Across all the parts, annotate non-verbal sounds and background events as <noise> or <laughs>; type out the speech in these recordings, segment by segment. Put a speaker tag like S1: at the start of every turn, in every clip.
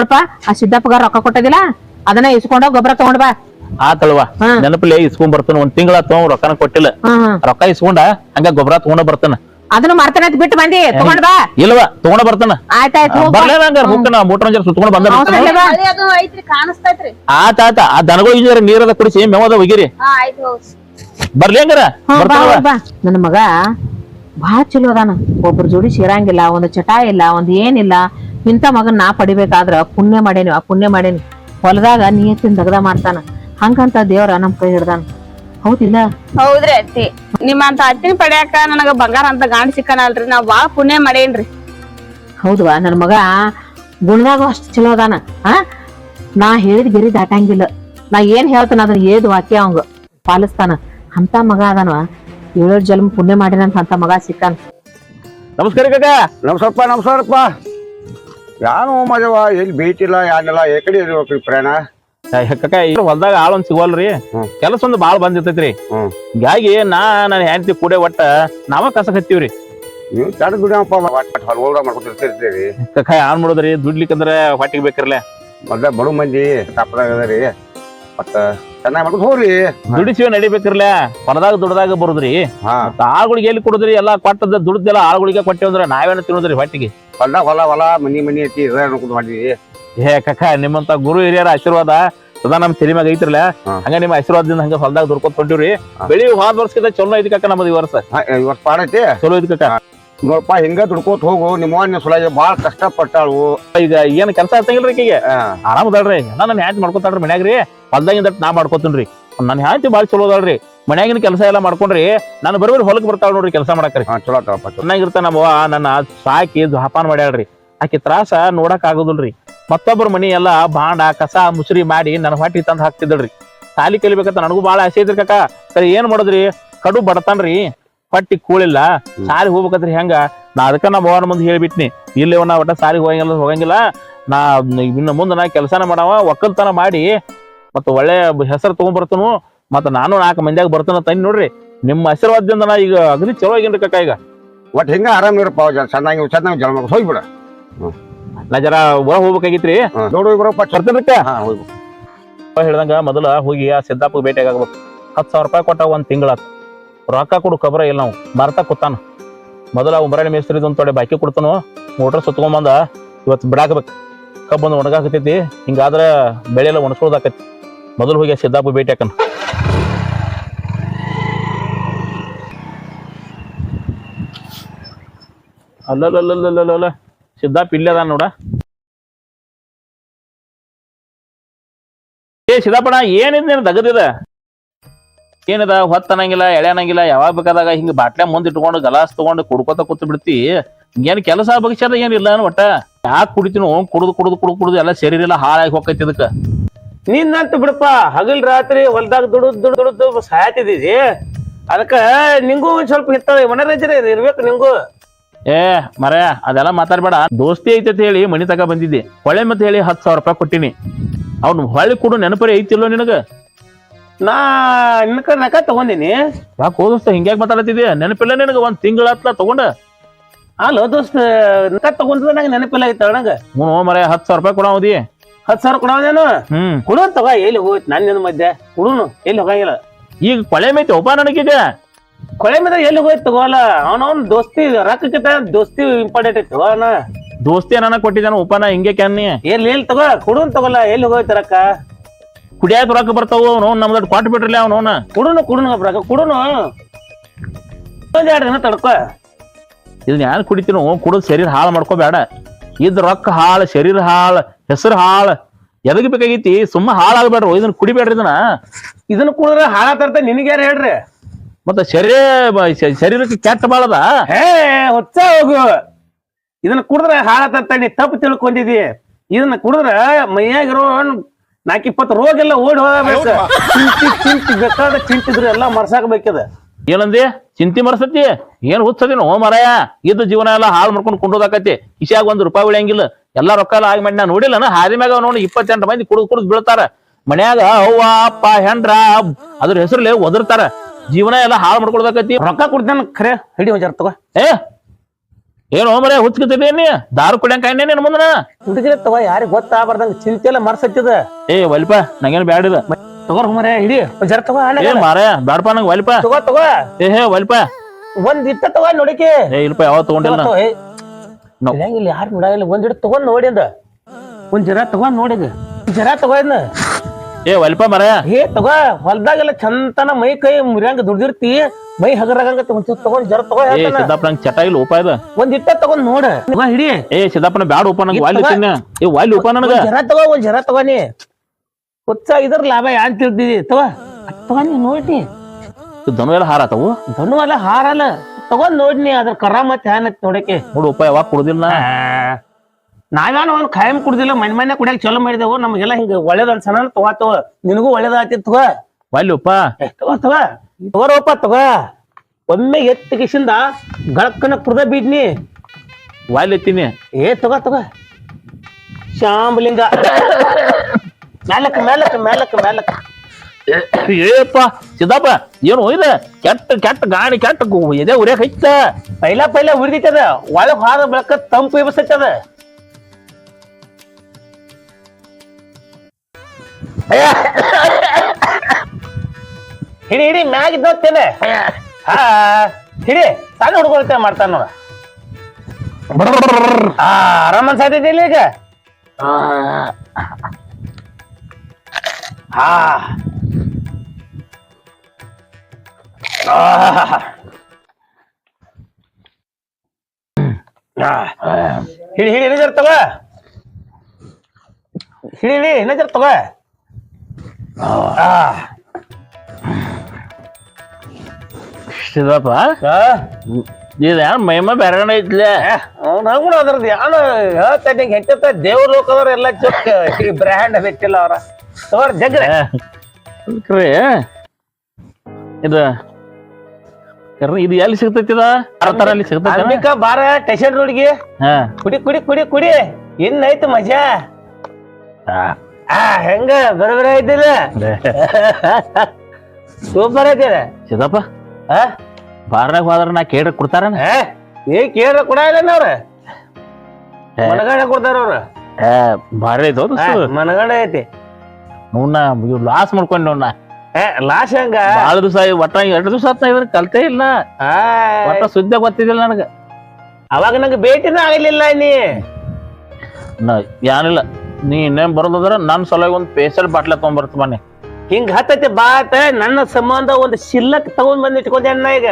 S1: ನೋಡಪ್ಪ ಆ ಸಿದ್ದಪ್ಪಗ ರೊಕ್ಕ ಕೊಟ್ಟದಿಲ್ಲ? ಅದನ್ನ ಇಸ್ಕೊಂಡ ಗೊಬ್ಬರ ತಗೊಂಡ್ ಬಾ.
S2: ಆತಲ್ವಾ. ನೆನಪಲ್ಲಿ ಇಸ್ಕೊಂಡ್ ಬರ್ತಾನ ಒಂದ್ ತಿಂಗಳ ತಗೊಂಡ್ ರೊಕ್ಕನ ಕೊಟ್ಟಿಲ್ಲ. ರೊಕ್ಕ ಇಸ್ಕೊಂಡ ಹಂಗ ಗೊಬ್ಬರ ತಗೊಂಡ ಬರ್ತಾನ.
S1: ಅದನ್ನ ಮರ್ತನ ಬಿಟ್ಟು ಬಂದಿ ತಗೊಂಡ್ ಬಾ.
S2: ಇಲ್ವಾ ತಗೊಂಡ ಬರ್ತಾನ.
S1: ಆಯ್ತಾಯ್ತು.
S2: ಬರ್ಲೇನ ಹಂಗಾರ ಮುಕ್ಕನ ಮೋಟರ್ ಸುತ್ಕೊಂಡ್ ಬಂದ ಆತ ಆತ ಆ ದನಗಳು ಇಂಜಾರ ನೀರದ ಕುಡಿಸಿ ಮೇವದ ಒಗಿರಿ.
S3: ಹಾ ಆಯ್ತು
S2: ಬರ್ಲಿ ಹಂಗಾರ
S1: ನನ್ನ ಮಗ ಬಹಳ ಚಲೋ ಅದಾನ. ಒಬ್ರ ಜೋಡಿ ಸೇರಂಗಿಲ್ಲ ಒಂದ್ ಚಟ ಇಲ್ಲ ಒಂದ್ ಏನಿಲ್ಲ. ಇಂಥ ಮಗನ್ ನಾ ಪಡಿಬೇಕಾದ್ರ ಪುಣ್ಯ ಮಾಡೇನಿ ಆ ಪುಣ್ಯ ಮಾಡೇನಿ. ಹೊಲದಾಗ ನಿಯತ್ತಿನ ದಗದ ಮಾಡ್ತಾನ. ಹಂಗಂತ ದೇವ್ರ ನಮ್ ಕೈ ಹಿಡ್ದಾನ. ಹೌದಿಲ್ಲ?
S3: ಹೌದ್ರಿ ಅತ್ತಿ. ನಿಮ್ಮಂತ ಅತ್ತಿನ ಪಡ್ಯಾಕ ನನಗ ಬಂಗಾರ ಅಂತ ಗಾಂಡ್ ಸಿಕ್ಕನಲ್ರಿ. ನಾವ್ ಬಾಳ ಪುಣ್ಯ ಮಾಡೇನ್ರಿ.
S1: ಹೌದವಾ? ನನ್ ಮಗ ಗುಣದಾಗ ಅಷ್ಟು ಚಲೋ ಅದಾನ. ಆ? ನಾ ಹೇಳಿದ ಗಿರಿ ದಾಟಂಗಿಲ್ಲ ನಾ ಏನ್ ಹೇಳ್ತಾನ ಅದನ್ನ ಏದ್ ವಾಕ್ಯ ಅವಂಗ ಪಾಲಿಸ್ತಾನ. ಅಂತ ಮಗ ಅದಾನವ. ಏಳು ಜನ್ಮ ಪುಣ್ಯ ಮಾಡಿನಂತ ಅಂತ ಮಗ ಸಿಕ್ಕಾನ.
S2: ನಮಸ್ಕಾರ ಕಾಕ.
S4: ನಮಸ್ಕಾರಪ್ಪ ನಮಸ್ಕಾರಪ್ಪ ಯಾನು ಮಜವ ಎಲ್ಲಿ ಬೇಟಿಲ್ಲ ಯಾನಿಲ್ಲ ಏ ಇರ್ಬೇಕು ಪ್ರಾಣ ಪ್ರಯಾಣ.
S2: ಕಾಕ ಈಗ ಹೊಲ್ದಾಗ ಆಳ್ ಒಂದ್ ಸಿಗೋಲ್ರಿ. ಕೆಲಸ ಒಂದು ಬಾಳ ಬಂದಿರ್ತೈತ್ರಿ.
S4: ಹ್ಮ್.
S2: ಹಿಂಗಾಗಿ ನಾ ನನ್ನ ಹೆಂಡತಿ ಕೂಡೆ ಒಟ್ಟ ನಾವ ಕಸ ಹತ್ತೀವ್ರಿ.
S4: ನೀವು ತಡ ದುಡಿಯಪ್ಪ ಒಟ್ಟು
S2: ಕಕ್ಕ ಯಾನ್ ಮಾಡೋದ್ರಿ? ದುಡ್ಲಿಕ್ಕಂದ್ರ ಹೊಟ್ಟಿಗೆ ಬೇಕಿರ್ಲೆ.
S4: ಮೊದ್ಲ ಬಡು ಮಂದಿ ತಪ್ಪದಾಗ ಅದರಿ ಮತ್ತ ಚೆನ್ನಾಗಿ ಮಾಡ್ಕೊಂಡು ಹೋಗ್ರಿ.
S2: ದುಡಿಸಿವ ನಡಿಬೇಕಿರ್ಲೆ. ಹೊಲದಾಗ ದುಡ್ದಾಗ ಬರುದ್ರಿ.
S4: ಹಾ.
S2: ಆಳ್ಗಳಿಗೆ ಎಲ್ಲಿ ಕೊಡುದ್ರಿ? ಎಲ್ಲಾ ಕೊಟ್ಟದ ದುಡ್ದೆಲ್ಲ ಆಳ್ಗಳಿಗೆ ಕೊಟ್ಟೇವಂದ್ರ ನಾವೇನ ತಿನ್ನೋದ್ರಿ ಹೊಟ್ಟಿಗೆ.
S4: ಹೊಲ್ದಾಗ ಹೊಲ ಹೊಲ ಮನಿ ಮನಿ ಐತಿ ಇದ ಅನ್ಕೊಂಡು ಮಾಡಿದ್ವಿ
S2: ಏ ಕಕ್ಕ ನಿಮ್ಮಂತ ಗುರು ಹಿರಿಯರ ಆಶೀರ್ವಾದ ಸದಾ ನಮ್ ತಲೆ ಮ್ಯಾಗ ಐತ್ರಲ್ಲ. ಹಂಗ ನಿಮ್ಮ ಆಶೀರ್ವಾದದಿಂದ ಹಂಗ ಹೊಲ್ದಾಗ ದುಡ್ಕೊತ ಹೊಂಟಿವ್ರಿ
S4: ಹಾ.
S2: ಬೆಳಿ ಹೋದ್ ವರ್ಷಕ್ಕಿಂತ ಚಲೋ ಐತಿ ಕಕ್ಕ ನಮ್ಮದು ಈ ವರ್ಷ.
S4: ಹಾ, ಇವತ್ತು ಪಾಡೈತಿ
S2: ಚಲೋ ಐತಿ ಕಕ್ಕ.
S4: ನೋಡಪ್ಪ ಹಿಂಗ ದುಡ್ಕೋತ ಹೋಗು ನಿಮ್ಮ ಅವ್ವ ಬಾಳ ಕಷ್ಟ ಪಟ್ಟಾಳು
S2: ಈಗ ಏನ್ ಕೆಲಸ ಆಗ್ತಂಗಿಲ್ರಿ ಈಗ ಆರಾಮದಳ್ರಿ ನಾನು ನನ್ನ ಹ್ಯಾಂತಿ ಮಾಡ್ಕೊತಾಳ್ರಿ ಮನ್ಯಾಗ್ರಿ. ಹೊಲ್ದಾಗಿಂದ ನಾ ಮಾಡ್ಕೊತೀನ್ರಿ. ನನ್ನ ಹ್ಯಾಂಚ್ ಬಾಳ್ ಚಲೋ ಅದಾಳ್ರಿ. ಮನ್ಯಾಗಿನ ಕೆಲಸ ಎಲ್ಲ ಮಾಡ್ಕೊಂಡ್ರಿ ನಾನು ಬರೋಬ್ಬರಿ ಹೊಲಕ್ ಬರ್ತಾಳ ನೋಡ್ರಿ ಕೆಲಸ ಮಾಡಕ್ರಿ.
S4: ಹಾ ಚಲೋ ಆತಪ್ಪ ಚಲೋ.
S2: ನನ್ನ ಸಾಕಿ ಜಾಪಾನ್ ಮಾಡ್ಯಾಳ್ರಿ. ಆಕಿ ತ್ರಾಸ ನೋಡಕ್ ಆಗೋದಿಲ್ರಿ. ಮತ್ತೊಬ್ಬರ ಮನಿ ಎಲ್ಲ ಬಾಂಡ ಕಸ ಮುಸುರಿ ಮಾಡಿ ನನ್ನ ಹೊಟ್ಟಿ ತಂದ್ ಹಾಕ್ತಿದ್ದಳ್ರಿ. ಸಾಲಿ ಕಲಿಬೇಕಂತ ನನಗೂ ಬಾಳ ಆಸೆ ಐತ್ರಿ ಕಾಕ. ಸರಿ ಏನ್ ಮಾಡೋದ್ರಿ? ಕಡು ಬಡತಾನ್ರಿ. ಹೊಟ್ಟಿ ಕೂಳಿಲ್ಲ. ಸಾಲಿ ಹೋಗ್ಬೇಕಂದ್ರೆ ಹೆಂಗ? ನಾ ಅದಕ್ಕ ನಮ್ಮ ಅವ್ವನ ಮುಂದೆ ಹೇಳ್ಬಿಟ್ನಿ. ಇಲ್ಲಿ ನಾ ಒಟ್ಟ ಸಾಲಿಗೆ ಹೋಗಂಗಿಲ್ಲ ಹೋಗಂಗಿಲ್ಲ. ನಾ ಇನ್ನು ಮುಂದೆ ನಾ ಕೆಲಸನ ಮಾಡವ ಒಕ್ಕಲ್ತನ ಮಾಡಿ ಮತ್ತೆ ಒಳ್ಳೆ ಹೆಸರು ತಗೊಂಡ್ಬರ್ತನು ಮತ್ತ ನಾನು ನಾಲ್ಕು ಮಂದಿಯಾಗ ಬರ್ತಾನ ತಂದ್ ನೋಡ್ರಿ ನಿಮ್ಮ ಆಶೀರ್ವಾದದಿಂದ ನಾ ಈಗ ಅಗದಿ ಚಲೋ ಆಗೇನ್ರಿ ಕಕ್ಕ ಈಗ.
S4: ಒಟ್ಟು ಹಿಂಗ ಆರಾಮ್ ಇರಪ್ಪ ಚೆನ್ನಾಗಿ ಚೆನ್ನಾಗಿ ಜಲ ಮಾಡ್ಕೊಂಡು ಹೋಗ್ಬಿಡ.
S2: ನಾ ಜರ ಹೊರ ಹೋಗ್ಬೇಕಾಗಿತ್ರಿ.
S4: ನೋಡು ಬರಪ್ಪ
S2: ಹೇಳ್ದಂಗ ಮೊದಲ ಹೋಗಿ ಆ ಸಿದ್ದಾಪ ಭೇಟಿ ಆಗಬೇಕು. ಹತ್ತು ಸಾವಿರ ರೂಪಾಯಿ ಕೊಟ್ಟ ಒಂದ್ ತಿಂಗಳಾತು ರೊಕ್ಕ ಕೊಡು ಕಬ್ರ ಇಲ್ಲ ನಾವು ಮರ್ತಾ ಕೂತಾನ. ಮೊದಲ ಉಮರಾಣಿ ಮೇಸ್ತ್ರಿದ್ ಒಂದ್ ತೊಡೆ ಬಾಕಿ ಕೊಡ್ತಾನು. ಮೋಟ್ರ್ ಸುತ್ಕೊಂಬಂದ ಇವತ್ತು ಬಿಡಾಕಬೇಕು. ಕಬ್ಬಂದು ಒಣಗಾಕತೈತಿ ಹಿಂಗಾದ್ರ ಬೆಳೆ ಎಲ್ಲ ಒಣಸ್ಕೊಳ್ದಾಕತಿ ಮೊದಲು ಹೋಗಿ ಆ ಸಿದ್ದಾಪ ಭೇಟಿ ಹಾಕನ ಅಲ್ಲಲ್ಲಲ್ಲಲ್ಲಲ್ಲ ಸಿದ್ದಾಪ್ ಇಲ್ಲೇ ಅದ ನೋಡ. ಏ ಸಿದ್ದಾಪಣ ಏನಿದ್ ದಗದಿದ? ಏನದ? ಹೊತ್ತ ಅನ್ನಂಗಿಲ್ಲ, ಎಳೆ ಅನ್ನಂಗಿಲ್ಲ, ಯಾವಾಗ ಬೇಕಾದಾಗ ಹಿಂಗ ಬಾಟ್ಲೆ ಮುಂದ್ ಇಟ್ಕೊಂಡು ಗಲಾಸ್ ತಗೊಂಡು ಕುಡ್ಕೋತ ಕೂತ್ ಬಿಡ್ತಿ. ಏನ್ ಕೆಲಸ ಬಗ್ಸದ ಏನಿಲ್ಲ ಅನ್ ಒಟ್ಟ. ಯಾಕೆ ಕುಡಿತೀನೋ, ಕುಡ್ದು ಕುಡ್ದು ಕುಡ್ದು ಕುಡ್ದು ಎಲ್ಲ ಶರೀರ ಹಾಳಾಗಿ ಹೋಗೈತಿ ಇದಕ್ಕ.
S5: ನಿನ್ನಂತ ಬಿಡಪ್ಪ, ಹಗಲ್ ರಾತ್ರಿ ಹೊಲ್ದಾಗ ದುಡುದ್, ದುಡ್ದು ದುಡ್ದು ಸಾಯ್ತಿದ್ದೀವಿ ಅದಕ್ಕ ನಿಂಗೂ ಒಂದ್ ಸ್ವಲ್ಪ ಹಿತ್ತ ಮನರಂಜನೆ ಇರ್ಬೇಕು ನಿಂಗೂ.
S2: ಏ ಮರ ಅದೆಲ್ಲ ಮಾತಾಡ್ಬೇಡ. ದೋಸ್ತಿ ಐತೆ ಅಂತ ಹೇಳಿ ಮನಿ ತಗ ಬಂದಿದ್ದೆ. ಹೊಳೆ ಮತ್ತೆ ಹೇಳಿ ಹತ್ತು ಸಾವಿರ ರೂಪಾಯಿ ಕೊಟ್ಟಿನಿ. ಅವ್ನು ಹೊಳ್ಳಿ ಕೊಡು ನೆನಪರಿ ಐತಿಲ್ಲೋ ನಿನಗ?
S5: ನಾ ನಿನ್ಕ ನಕ ತಗೊಂಡಿನಿ.
S2: ಯಾಕೆ ಹೋದಸ್ತ ಹಿಂಗ್ಯಾಕ್ ಮಾತಾಡತ್ತಿದ್ದೆ? ನೆನಪಿಲ್ಲ ನಿನಗ? ಒಂದ್ ತಿಂಗಳ ಹತ್ಲ ತಗೊಂಡ?
S5: ಅಲ್ಲ ದೋಸ್ತ ನಕ ತಗೊಂಡ್ರೆ ನಂಗೆ ನೆನಪಿಲ್ಲ ಐತ ನಂಗ
S2: ಹ್ಞೂ ಮರ ಹತ್ತು ಸಾವಿರ ರೂಪಾಯಿ ಕೊಡೋದಿ
S5: ಹತ್ತು ಸಾವಿರ ಕೊಡೋದೇನು
S2: ಹ್ಮ್.
S5: ಕೊಡು ತಗೋ ಎಲ್ಲಿ ಹೋಯ್ತು ನನ್ನ ಮಧ್ಯೆ. ಕೊಡುನು ಎಲ್ಲಿ ಹೋಗಂಗಿಲ್ಲ.
S2: ಈಗ ಕೊಳೆ ಮೈತಿ ಒಬ್ಬ ನನಗೀಗ?
S5: ಕೊಳೆ ಮೇಲೆ ಎಲ್ಲಿ ಹೋಯ್ತು ತಗೋಲ್ಲ ಅವನವನ್ ದೋಸ್ತಿ ರೊಕ್ಕಕ್ಕಿಂತ ದೋಸ್ತಿ ಇಂಪಾರ್ಟೆಂಟ್ ಐತಿ ತಗೋಣ
S2: ದೋಸ್ತಿ ಏನಾನ ಕೊಟ್ಟಿದ್ದಾನ ಉಪನ ಹಿಂಗೆ ಕ್ಯಾನ್ನಿ
S5: ಎಲ್ಲಿ ಎಲ್ಲಿ ತಗೋ? ಕುಡುನ್ ತಗೋಲ್ಲ ಎಲ್ಲಿ ಹೋಯ್ತು ರೊಕ್ಕ?
S2: ಕುಡಿಯಾದ ರೊಕ್ಕ ಬರ್ತಾವ ಅವನು ನಮ್ದು ಕೊಟ್ಟು ಬಿಟ್ರಲ್ಲ ಅವನು
S5: ಕುಡುನು ಕುಡುನು ರೊಕ್ಕ ಕುಡುನು. ಎರಡು ದಿನ ತಡ್ಕೋ.
S2: ಇದನ್ನ ಯಾರು ಕುಡಿತೀನೋ ಕುಡಿದು ಶರೀರ ಹಾಳು ಮಾಡ್ಕೋಬೇಡ. ಇದ್ ರೊಕ್ಕ ಹಾಳು ಶರೀರ ಹಾಳು ಹೆಸರು ಹಾಳು. ಎದಕ್ ಬೇಕಾಗೈತಿ? ಸುಮ್ಮ ಹಾಳಾಗಬೇಡ್ರು ಇದನ್ನ ಕುಡಿಬೇಡ್ರಿ ಇದನ್ನ.
S5: ಇದನ್ನ ಕುಡಿದ್ರೆ ಹಾಳ ತರ್ತ ನಿನಗ್ಯಾರ ಹೇಳ್ರಿ?
S2: ಮತ್ತ ಶರೀರ ಶರೀರಕ್ಕೆ ಕೆಟ್ಟ ಬಾಳದ?
S5: ಹೇ ಹೊಚ್ಚ ಹೋಗು. ಇದನ್ನ ಕುಡಿದ್ರೆ ಹಾಳ ತರ್ತ ನೀ ತಪ್ಪು ತಿಳ್ಕೊಂಡಿದಿ ಇದನ್ನ ಕುಡಿದ್ರೆ ಮೈಯಾಗಿರೋ ನಾಕ್ ಇಪ್ಪತ್ತು ರೋಗ ಎಲ್ಲ ಓಡಿ ಹೋಗಬೇಕು ಚಿಂತಿ ಚಿಂತಿ ಬೇಕಾದ ಚಿಂತಿದ್ರು ಎಲ್ಲ ಮರ್ಸಾಕ್ ಬೇಕದ
S2: ಏನಂದಿ? ಚಿಂತಿ ಮರ್ಸತಿ? ಏನ್ ಹುಚ್ಚದಿನ ಓ ಮರಾಯ? ಇದ್ದ ಜೀವನ ಎಲ್ಲ ಹಾಳು ಮಾಡ್ಕೊಂಡು ಕುಂಡೋದಾಕತಿ. ಇಶಾಗ ಒಂದ್ ರೂಪಾಯಿ ಉಳಿಯಂಗಿಲ್ಲ. ಎಲ್ಲಾ ರೊಕ್ಕ ಎಲ್ಲ ಆಗಿ ಮಾಡಿ ನಾ ನೋಡಿಲ್ಲ ಹಾದಿ ಮ್ಯಾಗ ನೋಡಿ ಇಪ್ಪತ್ತೆಂಟು ಮಂದಿ ಕುಡಿದು ಕುಡಿದು ಬೀಳ್ತಾರ. ಮನ್ಯಾಗ ಅವ್ವ ಅಪ್ಪ ಹೆಂಡ್ರ ಅದ್ರ ಹೆಸರಲ್ಲಿ ಒದರ್ತಾರ. ಜೀವನ ಎಲ್ಲ ಹಾಳು ಮಾಡ್ಕೊಳ್ಬೇಕೈತಿ
S5: ರೊಕ್ಕ ಕೊಡ್ತೇನೆ ಖರೆ. ಹಿಡಿ ಒಂದ್ ತಗೋ.
S2: ಏ ಏನು ಮರೆ ಹುಚ್ಕತಿದ್ದೇನಿ ದಾರು ಕುಡಿಯಂಕ ಎಣ್ಣೆ ನಿನ್ ಮುಂದನ?
S5: ಹುಡುಗಿರ ತಗೋ ಯಾರಿಗ್ ಗೊತ್ತಾಗ್ಬಾರ್ದಂಗ ಚಿಂತೆ ಎಲ್ಲ ಮರ್ಸತ್ತಿದ
S2: ಏ ವಲ್ಪ ನಂಗೇನು ಬ್ಯಾಡಿದ
S5: ತಗೋರ್ ಮರೆ ಹಿಡಿ. ಜರ ತಗೋ
S2: ಏ ಮಾರ ಬ್ಯಾಡಪ್ಪ ನಂಗೆ ವಲ್ಪ.
S5: ತಗೋ ತಗೋ.
S2: ಏ ಹೇ ವಲ್ಪ.
S5: ಒಂದ್ ಇಟ್ಟ ತಗೋ ನೋಡಿಕೆ.
S2: ಏ ಇಲ್ಪ ಯಾವ ತಗೊಂಡಿಲ್ಲ
S5: ಇಲ್ಲ ಯಾರು ನೋಡಾಗಿಲ್ಲ. ಒಂದ್ ಇಟ್ಟು ತಗೊಂಡ್ ನೋಡಿ ಅಂದ ಒಂದ್ ಜರ ತಗೊಂಡ್ ನೋಡಿದ ಜರ ತಗೋ ಇದ್ನ.
S2: ಏ ಒಲ್ಪ ಮರ
S5: ಏ ತಗೋ ಹೊಲ್ದಾಗೆಲ್ಲ ಚಂತನ ಮೈ ಕೈ ಮುರಿಯಂಗ ದುಡ್ದಿರ್ತಿ. ಮೈ ಚೂರ್ ತಗೊಂಡ್ ಜರ ತಗೋ
S2: ಏ. ಸಿದ್ದಪ್ಪ ನಂಗೆ ಚಟ ಇಲ್ಲ ಉಪ ಇದ.
S5: ಒಂದ್ ಇಟ್ಟ ತಗೊಂಡ್ ನೋಡ. ಹಿಡಿ.
S2: ಏ ಸಿದ್ದಪ್ಪನ ಬ್ಯಾಡ ಉಪ ನಂಗೆ ವಾಲ್ ತಿನ್ನ. ಏ ವಾಲ್ ಉಪ ನನಗ.
S5: ಜರ ತಗೋ ಒಂದ್ ಜರ ತಗೋನಿ ಹುಚ್ಚ ಇದ್ರ ಲಾಭ ಯಾನ್ ತಿಳ್ದಿದಿ ತಗೋ. ತಗೋನಿ ನೋಡಿ ನೋಡ್ನಿ.
S2: ದನು ಎಲ್ಲ ಹಾರಾತವು
S5: ದನು ಅಲ್ಲ ಹಾರಲ್ಲ ತಗೊಂಡ್ ನೋಡ್ನಿ ಅದ್ರ ಕರ ಮತ್ತೆ ಹ್ಯಾನತ್ ನೋಡಕ್ಕೆ.
S2: ನೋಡು ಉಪ ಯಾವಾಗ ಕುಡ್ದಿಲ್ಲ.
S5: ನಾವೇನು ಅವನು ಖಾಯಂ ಕುಡ್ದಿಲ್ಲ ಮನೆ ಮನೆ ಕುಡಿಯಕ್ ಚಲೋ ಮಾಡಿದೆವು ನಮಗೆಲ್ಲ ಹಿಂಗ ಒಳ್ಳೇದ್ ಅನ್ಸಣ ತಗೋತವ ನಿನಗೂ ಒಳ್ಳೇದಾಗ್ತಿತ್ತು ತಗೋ. ಒಲ್ಲಪ್ಪ. ತಗೋ ತಗೋ. ತಗೋರಪ್ಪ ತಗೋ. ಒಮ್ಮೆ ಎತ್ತ ಕಿಶಿಂದ ಗಳಕ್ಕನ ಕುಡ್ದ ಬೀದ್ನಿ.
S2: ವಾಲ್ ಎತ್ತೀನಿ
S5: ಏ ತಗೋ ತಗೋ. ಶಾಂಬಲಿಂಗ ಮೇಲಕ್ ಮೇಲಕ್ ಮೇಲಕ್ ಮೇಲಕ್
S2: ಏಪ್ಪ ಸಿದ್ದಪ್ಪ ಏನು ಇದ? ಕೆಟ್ಟ ಕೆಟ್ಟ ಗಾಡಿ ಕೆಟ್ಟ ಎದೆ ಉರಿಯಕ್ ಹೈತ.
S5: ಪೈಲ ಪೈಲ ಉರಿದಿತ್ತದ ಒಳಗ್ ಹಾದ ಬೆಳಕ ತಂಪು ಎಬಸೈತದ ಹಿಡಿ ಹಿಡಿ, ಮ್ಯಾಗ ಇದ್ದೇನೆ ಹಾ, ಹಿಡಿ, ಸಣ್ಣ ಹುಡುಗರ್ತೆ ಮಾಡ್ತಾನ ನೋಡ. ಆರಾಮ್ ಅನ್ಸಾತೈತಿಲ್ಲ ಈಗ? ಹಾ. ಹಿಡಿ ಹಿಡಿ ಇನ್ನೊಂದ್ ಜರ ತಗೋ. ಹಿಡಿ ಹಿಡಿ ಇನ್ನೊಂದ್ ಜರ ತಗೋ. ಆ.
S2: ಇದು ಏನು ಮೈಮ ಬೇರೆ ಐತ್ಲೆ?
S5: ಹಂಗುಣ ಅದ್ರದ್ದು ಯಾನು ಹೇಳ್ತಾನೆ ಹೆಚ್ಚತ್ತ ದೇವ್ರ ಲೋಕದವ್ರ ಎಲ್ಲ ಚೊಕ್ಕ. ಈ ಬ್ರ್ಯಾಂಡ್ ಬೇಕಿಲ್ಲ ಅವ್ರ. ತಗೋರ್ ಜಗ್ರೆ
S2: ಕ್ರಿ ಇದು ಕರ್ನ ಇದು ಎಲ್ಲಿ ಸಿಗ್ತೈತಿ ಇದ? ತರ ಅಲ್ಲಿ ಸಿಗ್ತೈತಿ
S5: ಅಂಬಿಕಾ ಬಾರ ಟೆಷನ್ ರೋಡ್ಗೆ.
S2: ಹಾ.
S5: ಕುಡಿ ಕುಡಿ ಕುಡಿ ಕುಡಿ. ಇನ್ನೈತು ಮಜಾ. ಆ ಹೆಂಗ? ಬರಬರ ಐತಿಲ್ಲ. ಸೂಪರ್ ಐತಿಲ್ಲ.
S2: ಸಿದ್ದಪ್ಪ
S5: ಆ?
S2: ಬಾರ್ನಾಗ ಹೋದ್ರ ನಾ ಕೇಳ್ರಿ ಕೊಡ್ತಾರ
S5: ಏ, ಏ ಕೇಳ್ರ ಕೊಡ ಇಲ್ಲ ಅವ್ರ? ಮನಗಂಡ ಕೊಡ್ತಾರ ಅವ್ರ?
S2: ಭಾರಿ ಐತೋ
S5: ಆ, ಮನಗಂಡ ಐತಿ.
S2: ನೋಡ್ನ ಲಾಸ್ ಮಾಡ್ಕೊಂಡ್ ನೋಡ್ನ
S5: ಏ ಲಾಶ್ ಹೆಂಗ?
S2: ಬಾಳ ದಿವಸ ಒಟ್ಟ ಎರಡು ದಿವಸ ಆತ್ನ ಇವ್ರ ಕಲ್ತೇ ಇಲ್ಲ.
S5: ಆ,
S2: ಒಟ್ಟ ಸುದ್ದಿ ಗೊತ್ತಿದ್ದಿಲ್ಲ ನನಗ.
S5: ಅವಾಗ ನಂಗೆ ಭೇಟಿನ ಆಗಲಿಲ್ಲ ನಾ.
S2: ಏನಿಲ್ಲ ನೀ ಇನ್ನೇನ್ ಬರೋದಾದ್ರೆ ನನ್ ಸಲುವಾಗಿ ಒಂದ್ ಪೇಸಲ್ ಬಾಟ್ಲ ತಗೊಂಡ್ಬರ್ತ ಮನೆ
S5: ಹಿಂಗ ಹತ್ತೈತಿ ಬಾತ ನನ್ನ ಸಂಬಂಧ ಒಂದು ಶಿಲ್ಲಕ್ ತಗೊಂಡ್ ಬಂದ್ ಇಟ್ಕೊಂಡೆ ಅಣ್ಣ ಈಗ.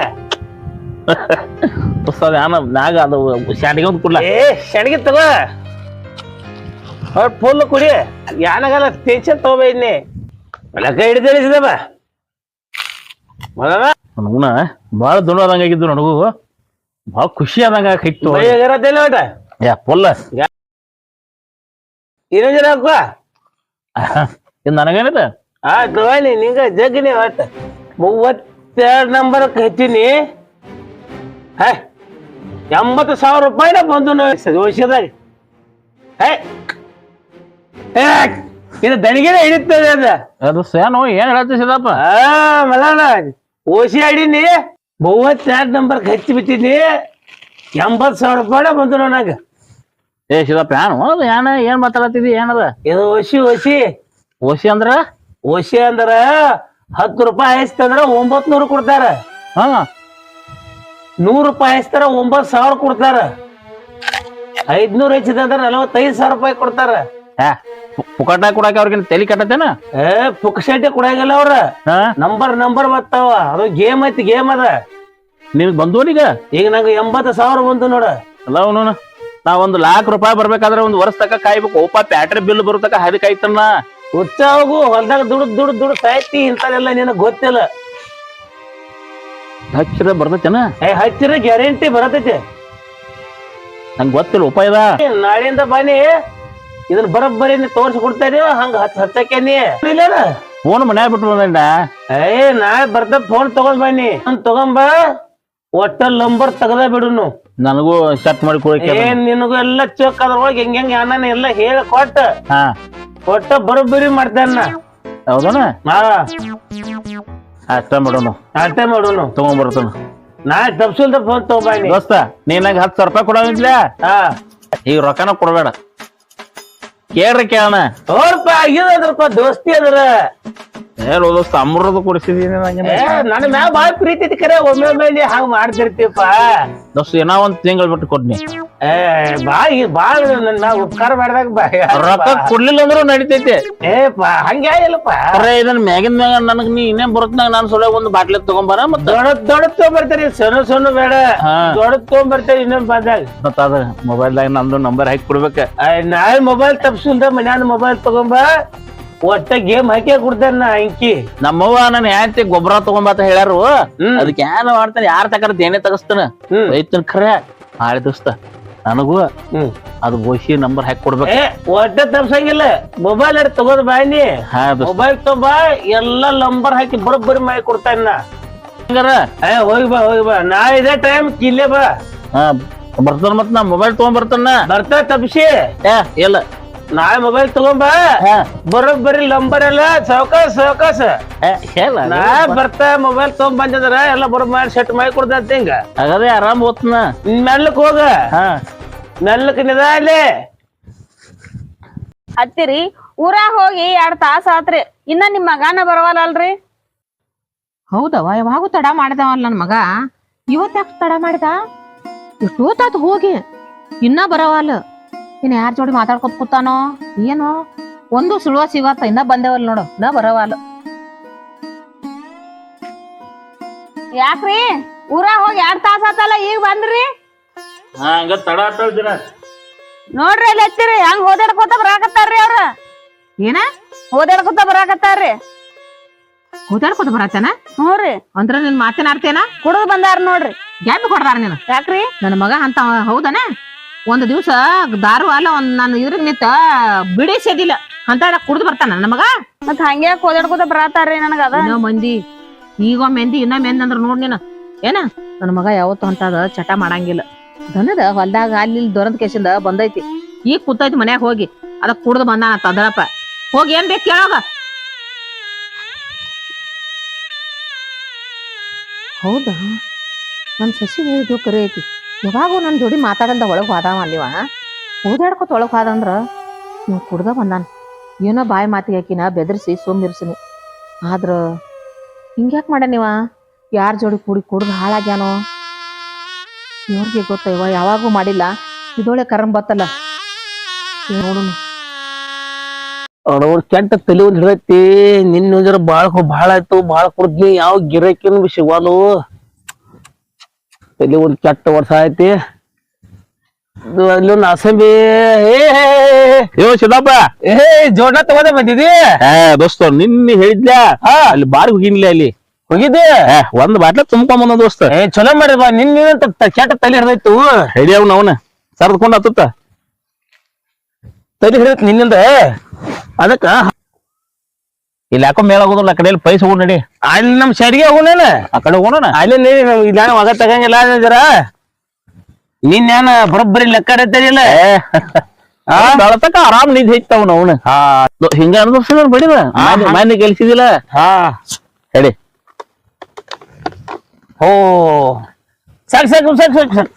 S5: <laughs>
S2: ಯಾನ ಮ್ಯಾಗ ಅದು ಶಾಟಿಗೆ ಒಂದು ಕುಡ್ಲ.
S5: ಏ ಶಣಗಿ ತಗೋ. ಅವ್ರ ಫುಲ್ ಕುಡಿ. ಯಾನಾಗಲ್ಲ ಟೆನ್ಷನ್ ತಗೋಬೇನಿ ಲಕ್ಕ ಹಿಡಿದೇನೆ ಸಿದಮ್ಮ
S2: ಬಹಳ ದುಣ ಆದಂಗ ಆಗಿದ್ದು ನನಗೂ. ಬಹಳ ಖುಷಿ ಆದಂಗ ಕಿತ್ತು
S5: ಬೈಯಾಗಿರತ್ತೇನೆ ಒಟ
S2: ಯಾ ಪೊಲ್ಲ
S5: ಇನ್ನೊಂದ್ ಹಾಕುವ
S2: ಇದು ನನಗೇನಿದೆ?
S5: ಆ ತಗೊಳ್ಳಿ ನಿಂಗ ಜಗ್ಗಿನಿ ಒಟ್ಟ. ಮೂವತ್ತೆರಡು ನಂಬರ್ ಹೆಚ್ಚಿನಿ. ಹೇ ಎಂಬತ್ತು ಸಾವಿರ ರೂಪಾಯಿನ ಬಂದು ವರ್ಷದಾಗ ಹೇ ಏ, ಇದು ದಣಿಗೆನ ಹಿಡಿತದೆ ಅದ.
S2: ಅದು ಸೇನು ಏನ್ ಹೇಳ್ತಿ ಸಿದಪ್ಪ
S5: ಆ ಮಲಣ ಓಸಿ ಆಡಿನಿ ಮೂವತ್ತೆರಡು ನಂಬರ್ ಹಚ್ಚಿ ಬಿಟ್ಟಿನಿ ಎಂಬತ್ತು ಸಾವಿರ ರೂಪಾಯಿ ಬಂದು ನನಗ
S2: ಏ ಶಿವಪ್ಪ ಏನ್ ಅದು ಏನ ಏನ್ ಮಾತಾಡತ್ತಿದಿ ಏನದ?
S5: ಇದು ಓಸಿ ಓಸಿ
S2: ಓಸಿ ಅಂದ್ರ?
S5: ಓಸಿ ಅಂದ್ರ ಹತ್ತು ರೂಪಾಯಿ ಹಾಯಿಸ್ತಂದ್ರ ಒಂಬತ್ ನೂರು ಕೊಡ್ತಾರ.
S2: ಹಾ.
S5: ನೂರು ರೂಪಾಯಿ ಹಾಯಿಸ್ತಾರ ಒಂಬತ್ ಸಾವಿರ ಕೊಡ್ತಾರ. ಐದ್ನೂರ್ ಹೆಚ್ಚಿದಂದ್ರ ನಲವತ್ತೈದು ಸಾವಿರ ರೂಪಾಯಿ ಕೊಡ್ತಾರ.
S2: ಹಾ ಪುಕಟ ಕೊಡಾಕ ಅವ್ರಿಗೆ ತಲೆ ಕಟ್ಟತೇನ
S5: ಏ ಪುಕ್ಸಟ್ಟೆ ಕೊಡಂಗಿಲ್ಲ ಅವ್ರ.
S2: ಹಾ.
S5: ನಂಬರ್ ನಂಬರ್ ಬರ್ತಾವ ಅದು ಗೇಮ್ ಐತಿ ಗೇಮ್ ಅದ.
S2: ನೀವ್ ಬಂದೋನಿಗ
S5: ಈಗ ನಂಗೆ ಎಂಬತ್ತು ಸಾವಿರ ಬಂತು ನೋಡ.
S2: ಅಲ್ಲ ಅವನು ನಾ ಒಂದ್ ಲಾಕ್ ರೂಪಾಯಿ ಬರ್ಬೇಕಾದ್ರೆ ಒಂದ್ ವರ್ಷ ತಕ ಕಾಯ್ಬೇಕು. ಓಪ ಪ್ಯಾಟ್ರಿ ಬಿಲ್ ಬರೋ ಹದಿ ಕಾಯ್ತನ್ನ
S5: ಉತ್ಸಾಹಗೂ ಹೊಲ್ದಾಗ ದುಡ್ದು ದುಡ್ದು ದುಡ್ಡು ಸಾಯ್ತಿ ಇಂಥದೆಲ್ಲ ನಿನಗ್ ಗೊತ್ತಿಲ್ಲ.
S2: ಹಚ್ಚಿರ ಬರ್ತೈತೆನ?
S5: ಏ ಹಚ್ಚಿರ ಗ್ಯಾರಂಟಿ ಬರತೈತಿ.
S2: ನಂಗೆ ಗೊತ್ತಿಲ್ಲ ಉಪಾಯದ
S5: ನಾಳೆಯಿಂದ ಬನ್ನಿ ಇದನ್ನ ಬರೋಬ್ಬರಿ ತೋರ್ಸಿ ಕೊಡ್ತಾ ಇದೀವ ಹಂಗ ಹಚ್ಚಕ್ಕೆ ನೀ. ಇಲ್ಲೇನ?
S2: ಫೋನ್ ಮನ್ಯಾಗ ಬಿಟ್ಟು ಬಂದ
S5: ಏ ನಾಳೆ ಬರ್ತ ಫೋನ್ ತಗೊಂಡ್ ಬನ್ನಿ ಅವ್ನ್ ತಗೊಂಬ ಒಟ್ಟ ನಂಬರ್ ತೆಗದ ಬಿಡುನು
S2: ನನಗೂ ಸೆಟ್ ಮಾಡಿ ಕೊಡಕ್ಕೆ
S5: ಏನ್ ನಿನಗೂ ಎಲ್ಲ ಚೊಕ್ ಅದ್ರೊಳಗೆ ಹೆಂಗ್ ಹೆಂಗ್ ಏನಾನ ಎಲ್ಲ ಹೇಳಿ ಕೊಟ್ಟ.
S2: ಹಾ.
S5: ಒಟ್ಟ ಬರೋಬ್ಬರಿ ಮಾಡ್ತಾನ
S2: ಹೌದನ?
S5: ಹಾ.
S2: ಅಷ್ಟ ಮಾಡೋನು.
S5: ಅಷ್ಟೇ ಮಾಡುನು.
S2: ತಗೊಂಡ್ಬರ್ತಾನ
S5: ನಾ ತಪ್ಸಿಲ್ದ ಫೋನ್ ತಗೊಂಬಾನಿ
S2: ದೋಸ್ತ ನೀನಾಗ ಹತ್ತು ಸಾವಿರ ರೂಪಾಯಿ ಕೊಡೋದಿಲ್ಲ
S5: ಹಾ.
S2: ಈಗ ರೊಕ್ಕನ ಕೊಡಬೇಡ. ಕೇಳ್ರಿ ಕೇಳಣ
S5: ತೋರ್ಪ ಆಗಿದ್ರಪ್ಪ ದೋಸ್ತಿ ಅದ್ರ.
S2: ಹೇಳು ದೋಸ್ತ ಅಮೃತ ಕೊಡಿಸಿದೀನಿ
S5: ಏ ನನ್ನ ಮ್ಯಾಗ ಬಾಳ ಪ್ರೀತಿ ಐತಿ ಕರೆ. ಒಮ್ಮೆ ನೀ ಹಂಗ ಮಾಡ್ತಿರ್ತೀವಪ್ಪ
S2: ದೋಸ್ತ ಏನೋ ಒಂದ್ ತಿಂಗಳು ಬಿಟ್ಟು ಕೊಡ್ನಿ.
S5: ಏ ಬಾ ಈ ಬಾಳ ನನ್ನ ಮ್ಯಾಗ ಉಪಕಾರ ಮಾಡ್ದಾಗ ಬಾ.
S2: ರೊಕ್ಕ ಕೊಡ್ಲಿಲ್ಲ ಅಂದ್ರೂ ನಡಿತೈತಿ.
S5: ಏಪ್ಪ ಹಂಗೆ ಇಲ್ಲಪ್ಪ
S2: ಅರೆ ಇದನ್ನ ಮ್ಯಾಗಿನ ಮ್ಯಾಗ ನನಗ್ ನೀ ಇನ್ನೇ ಬರುತ್ನಾಗ ನಾನು ಸೊಳ್ಳೆ ಒಂದು ಬಾಟ್ಲಿ ತಗೊಂಬಾರ ಮತ್ತ?
S5: ದೊಡ್ಡ ದೊಡ್ಡ ತಗೊಂಬರ್ತಾರಿ ಸಣ್ಣ ಸಣ್ಣ ಬೇಡ. ದೊಡ್ಡ ತಗೊಂಬರ್ತಾರಿ ಇನ್ನೊಂದ್ ಬಂದಾಗ
S2: ಮತ್ತ ಅದ ಮೊಬೈಲ್ದಾಗ ನಂದು ನಂಬರ್ ಹಾಕಿ ಕೊಡ್ಬೇಕ.
S5: ನಾಳೆ ಮೊಬೈಲ್ ತಪ್ಸಿಂದ ಮನ್ಯಾನ ಮೊಬೈಲ್ ತಗೊಂಬ. ಒಟ್ಟ ಗೇಮ್ ಹಾಕಿ ಕೊಡ್ತೇನೆ ನಾ ಅಂಕಿ.
S2: ನಮ್ಮವ್ವ ನನ್ನ ಹೆಂಡತಿ ಗೊಬ್ಬರ ತಗೊಂಬಾತ ಹೇಳ್ಯಾರು. ಅದಕ್ಕೆ ಏನೋ ಮಾಡ್ತಾನೆ? ಯಾರ ತಕರ ಏನೇ ತಗಸ್ತಾನ. ಐತನ್ ಖರೆ ಹಾಳೆ ದೋಸ್ತ ನನಗೂ ಅದು ಬೋಸಿ ನಂಬರ್ ಹಾಕಿ ಕೊಡ್ಬೇಕ.
S5: ಒಟ್ಟ ತಪ್ಸಂಗಿಲ್ಲ. Mobile Ed ತಗೋದ್ ಬಾಯ್ನಿ.
S2: ಹಾ
S5: ಮೊಬೈಲ್ ತಗೊಂಬ ಎಲ್ಲಾ ನಂಬರ್ ಹಾಕಿ ಬರೋಬ್ಬರಿ ಮಾಡಿ ಕೊಡ್ತಾನೆ ನಾ.
S2: ಹಂಗಾರ?
S5: ಏ ಹೋಗಿ ಬಾ ಹೋಗಿ ಬಾ. ನಾ ಇದೇ ಟೈಮ್ ಕಿಲ್ಲೇ ಬಾ.
S2: ಹಾ ಬರ್ತಾನ ಮತ್ ನಾ ಮೊಬೈಲ್ ತಗೊಂಬರ್ತಾನ
S5: ಬರ್ತಾ ತಪ್ಸಿ.
S2: ಏ ಇಲ್ಲ.
S5: ನಾಳೆ ಮೊಬೈಲ್ ತಗೊಂಬ
S2: ಹಾ.
S5: ಬರೋಬ್ಬರಿ ನಂಬರ್ ಎಲ್ಲ
S2: ಏ ಹೇಳ
S5: ನಾ ಬರ್ತಾ ಮೊಬೈಲ್ ತಗೊಂಡ್ ಬಂದಿದ್ರ ಎಲ್ಲ ಬರೋ ಮಾಡಿ ಸೆಟ್ ಮಾಡಿ ಕೊಡ್ತಂತ ಹಿಂಗ.
S2: ಹಾಗಾದ್ರೆ ಆರಾಮ್ ಓದ್ತನ.
S5: ಮೆಲ್ಲಕ್ ಹೋಗ.
S2: ಹಾ.
S5: ಮೆಲ್ಲಕ್ ನಿಧಾಲೆ
S3: ಹತ್ತಿರಿ ಊರಾಗ ಹೋಗಿ ಎರಡ್ ತಾಸ ಆತ್ರಿ. ಇನ್ನ ನಿಮ್ ಮಗಾನ ಬರವಲ್ಲಲ್ರಿ?
S1: ಹೌದವ ಯಾವಾಗೂ ತಡ ಮಾಡಿದವಲ್ಲ ನನ್ನ ಮಗ. ಇವತ್ತ ತಡ ಮಾಡಿದ? ಇಷ್ಟೂ ತಾತ ಹೋಗಿ. ಇನ್ನ ಬರವಲ್ಲ. ಇನ್ನ ಯಾರ ಜೋಡಿ ಮಾತಾಡ್ಕೊತ ಕೂತಾನೋ? ಏನೋ? ಒಂದು ಸುಳುವ ಸಿಗತ್ತ ಇನ್ನ ಬಂದೇವಲ್ ನೋಡು. ಇನ್ನ ಬರವಲ್ಲ
S3: ಯಾಕ್ರಿ? ಊರ ಹೋಗಿ ಎರಡ್ ತಾಸ ಆತಲ್ಲ ಈಗ ಬಂದ್ರಿ?
S2: ಹಂಗ ತಡ ದಿನ
S3: ನೋಡ್ರಿ ಅಲ್ಲಿ ಹಚ್ಚಿರಿ ಹಂಗ ಓದಾಡ್ಕೊತ ಬರಾಕತ್ತಾರ್ರಿ ಅವ್ರ.
S1: ಏನ?
S3: ಓದಾಡ್ಕೊತ ಬರಾಕತ್ತಾರ್ರಿ.
S1: ಓದಾಡ್ಕೊತ ಬರತ್ತೇನ
S3: ಹ್ಞೂ ರೀ
S1: ಅಂದ್ರ ನಿನ್ ಮಾತೇನಾಡ್ತೇನ
S3: ಕುಡಿದು ಬಂದಾರ ನೋಡ್ರಿ.
S1: ಗ್ಯಾಪ್ ಕೊಡ್ತಾರ ನೀನು?
S3: ಯಾಕ್ರಿ?
S1: ನನ್ನ ಮಗ ಅಂತ ಹೌದನ? ಒಂದ್ ದಿವ್ಸ ದಾರು ಅಲ್ಲ ಒಂದ್ ನಾನು ಇದ್ರಿಗೆ ನಿಂತ ಬಿಡಿಸಿದಿಲ್ಲ ಅಂತ ಕುಡ್ದು ಬರ್ತಾನ ನನ್ನ ಮಗ?
S3: ಮತ್ ಹಂಗೆ ಹೋದಾಡ್ಕೊತ ಬರಾತಾರ್ರಿ ನನಗ ಅದ.
S1: ಇನ್ನೋ ಮಂದಿ ಈಗ ಮೆಂದಿ ಇನ್ನ ಮೆಂದ್ ಅಂದ್ರ ನೋಡ್ ನೀನು. ಏನ? ನನ್ನ ಮಗ ಯಾವತ್ತು ಅಂತದ ಚಟ ಮಾಡಂಗಿಲ್ಲ. ದನದ ಹೊಲ್ದಾಗ ಅಲ್ಲಿ ದೊರಂದ್ ಕೇಸಿಂದ ಬಂದೈತಿ. ಈಗ ಕೂತೈತಿ ಮನ್ಯಾಗ ಹೋಗಿ. ಅದ ಕುಡ್ದು ಬಂದಾನ ತದಳಪ್ಪ ಹೋಗಿ ಏನ್ ಬೇಕು ಕೇಳೋಗ. ಹೌದಾ? ನನ್ ಸಸಿ ಹೇಳಿದ್ದು ಕರೆ ಐತಿ. ಯಾವಾಗೂ ನನ್ನ ಜೋಡಿ ಮಾತಾಡಲ್ದ ಒಳಗೆ ಹೋದಾವ ಅಲ್ಲಿವ? ಓದಾಡ್ಕೊತ ಒಳಗೆ ಹೋದಂದ್ರ ನೀವು ಕುಡ್ದ ಬಂದಾನ. ಏನೋ ಬಾಯಿ ಮಾತಿಗೆ ಹಾಕಿನ ಬೆದರಿಸಿ ಸುಮ್ಮಿರ್ಸಿನಿ ಆದ್ರ ಹಿಂಗ್ಯಾಕೆ ಮಾಡ ನೀವ ಯಾರ ಜೋಡಿ ಕೂಡಿ ಕುಡ್ದು ಹಾಳಾಗ್ಯಾನೋ? ಇವ್ರಿಗೆ ಗೊತ್ತೈವ ಯಾವಾಗೂ ಮಾಡಿಲ್ಲ. ಇದೊಳೆ ಕರಂ ಬತ್ತಲ್ಲ. ನೋಡೋಣ
S5: ಅವ್ರವ್ರ ಕೆಟ್ಟ ತಲೆ ಒಂದ್ ಹಿಡೈತಿ ನಿನ್ನ ಜರ ಬಾಳ ಬಾಳ ಆಯ್ತು, ಬಾಳ ಕುಡ್ದ್ನಿ. ಯಾವ ಗಿರಕಿನ ಸಿಗವಾಲು ತಲೆ ಒಂದು ಕೆಟ್ಟ ವರ್ಷ ಐತಿ ಅಲ್ಲಿ ಒಂದು ಅಸಂಬಿ ಏ
S2: ಯೋ ಸಿದ್ದಪ್ಪ.
S5: ಏ ಜೋಡ ತಗೋದೆ ಬಂದಿದಿ
S2: ಏ ದೋಸ್ತ ನಿನ್ನೆ ಹೇಳಿದ್ಲ? ಅಲ್ಲಿ ಬಾರಿ ಹೋಗಿನ್ಲಿ ಅಲ್ಲಿ
S5: ಹೋಗಿದ್ದೆ?
S2: ಒಂದ್ ಬಾಟ್ಲ ಬಂದ ದೋಸ್ತ.
S5: ಏ ಚಲೋ ಮಾಡಿದ ಬಾ. ನಿನ್ ನಿನ್ನಂತ ತ- ಕೆಟ್ಟ ತಲೆ ಹಿಡ್ದೈತು
S2: ಹಿಡಿಯವ್ ಅವನ ಸರ್ದ್ಕೊಂಡ್ ಹತ್ತತ್ತ.
S5: ತಲೆ ಹಿಡಿದೈತಿ ನಿನ್ನಿಂದ. ಅದಕ್ಕ
S2: ಇಲ್ಲಿ ಯಾಕೋ ಮೇಳ ಹೋಗೋದಿಲ್ಲ ಆ ಕಡೆಯಲ್ಲಿ ಪೈಸ ಹೋಗ್ ನಡಿ.
S5: ಅಲ್ಲಿ ನಮ್ ಸರಿಗೆ ಹೋಗೋಣ
S2: ಆ ಕಡೆ ಹೋಗೋಣ.
S5: ಅಲ್ಲಿ ಇಲ್ಲ ಒಗ ತಗಂಗಿಲ್ಲ ಜರ ನಿನ್ನೇನ ಬರೋಬ್ಬರಿ ಲೆಕ್ಕ ಇಡತ್ತೇನಿಲ್ಲ
S2: ಬೆಳತಕ ಆರಾಮ್ ನಿಧಿ ಹೆಚ್ಚತಾವ ಅವನು. ಹಿಂಗ ಅನ್ಸ ಬಡಿದ? ಮನೆ ಕೆಲ್ಸಿದಿಲ್ಲ?
S5: ಹಾ.
S2: ಹೇಳಿ
S5: ಓ ಸಾಕ್ ಸಾಕು ಸಾಕ್ ಸಾಕ್ ಸಾಕ್.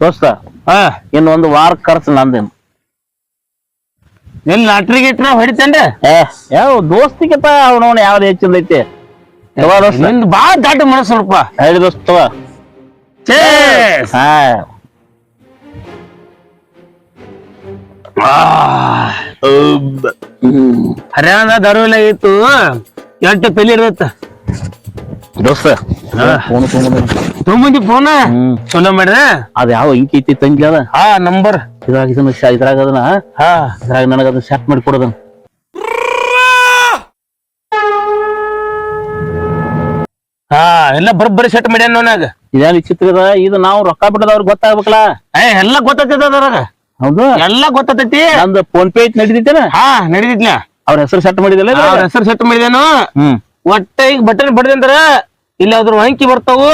S2: ದೋಸ್ತ
S5: ಹಾ.
S2: ಇನ್ನೊಂದು ವಾರ ಖರ್ಚು ನಂದೇನು.
S5: ಎಲ್ಲಿ ಲಾಟ್ರಿ ಗಿಟ್ರ ಹೊಡಿತೇನ್ರಿ?
S2: ಏ. ಯಾವ ದೋಸ್ತಿಗೆ ಅವನವನ ಯಾವ್ದು ಹೆಚ್ಚಿಂದ ಐತಿ.
S5: ನಿಂದು ಬಾಳ ದಾಟ ಮನಸ್ಸು ಸ್ವಲ್ಪ
S2: ಹೇಳಿ ದೋಸ್ತ ಹಾ.
S5: ಹರ್ಯಾಣ ದಾರುವಿನ ಇತ್ತು ಎಂಟು ತಲೆ ಇರ್ತೈತ
S2: ದೋಸ್ತ ಫೋನ್
S5: ತೊಗೊಂಬಂದಿ ಫೋನ?
S2: ಹ್ಮ್.
S5: ಚಲೋ ಮಾಡಿದ?
S2: ಅದ ಯಾವ ಇಂಕಿ ಐತಿ ತಂಗಿ ಅದ?
S5: ಹಾ ನಂಬರ್.
S2: ಇದ್ರಾಗ ಇದನ್ನ ಇದ್ರಾಗ ಅದನ್ನ
S5: ಹಾ.
S2: ಇದ್ರಾಗ ನನಗ ಅದನ್ನ ಸೆಟ್ ಮಾಡಿ ಕೊಡೋದನ್ನ
S5: ಹಾ ಎಲ್ಲ ಬರೋಬ್ಬರಿ ಸೆಟ್ ಮಾಡ್ಯಾನ ನೋನಾಗ
S2: ಇದೇನು ಚಿತ್ರ ಅದ? ಇದು ನಾವು ರೊಕ್ಕ ಬಿಟ್ಟದವ್ರಿಗೆ ಗೊತ್ತಾಗ್ಬೇಕಲ್ಲ?
S5: ಏ ಎಲ್ಲ ಗೊತ್ತಾಗ್ತದ ಅದ್ರಾಗ.
S2: ಹೌದು?
S5: ಎಲ್ಲ ಗೊತ್ತಾಗ್ತೈತಿ.
S2: ನಂದು ಫೋನ್ ಪೇ ಐತಿ ನಡೀತೈತೇನ?
S5: ಹಾ ನಡೀತಿದ್ಲ
S2: ಅವ್ರ ಹೆಸರು ಸೆಟ್ ಮಾಡಿದಲ್ಲ?
S5: ಅವ್ರ ಹೆಸರು ಸೆಟ್ ಮಾಡಿದೇನು
S2: ಹ್ಮ್.
S5: ಒಟ್ಟ ಈಗ ಬಟನ್ ಬಡ್ದಂದ್ರ ಇಲ್ಲಿ ಅದ್ರ ಅಂಕಿ ಬರ್ತಾವು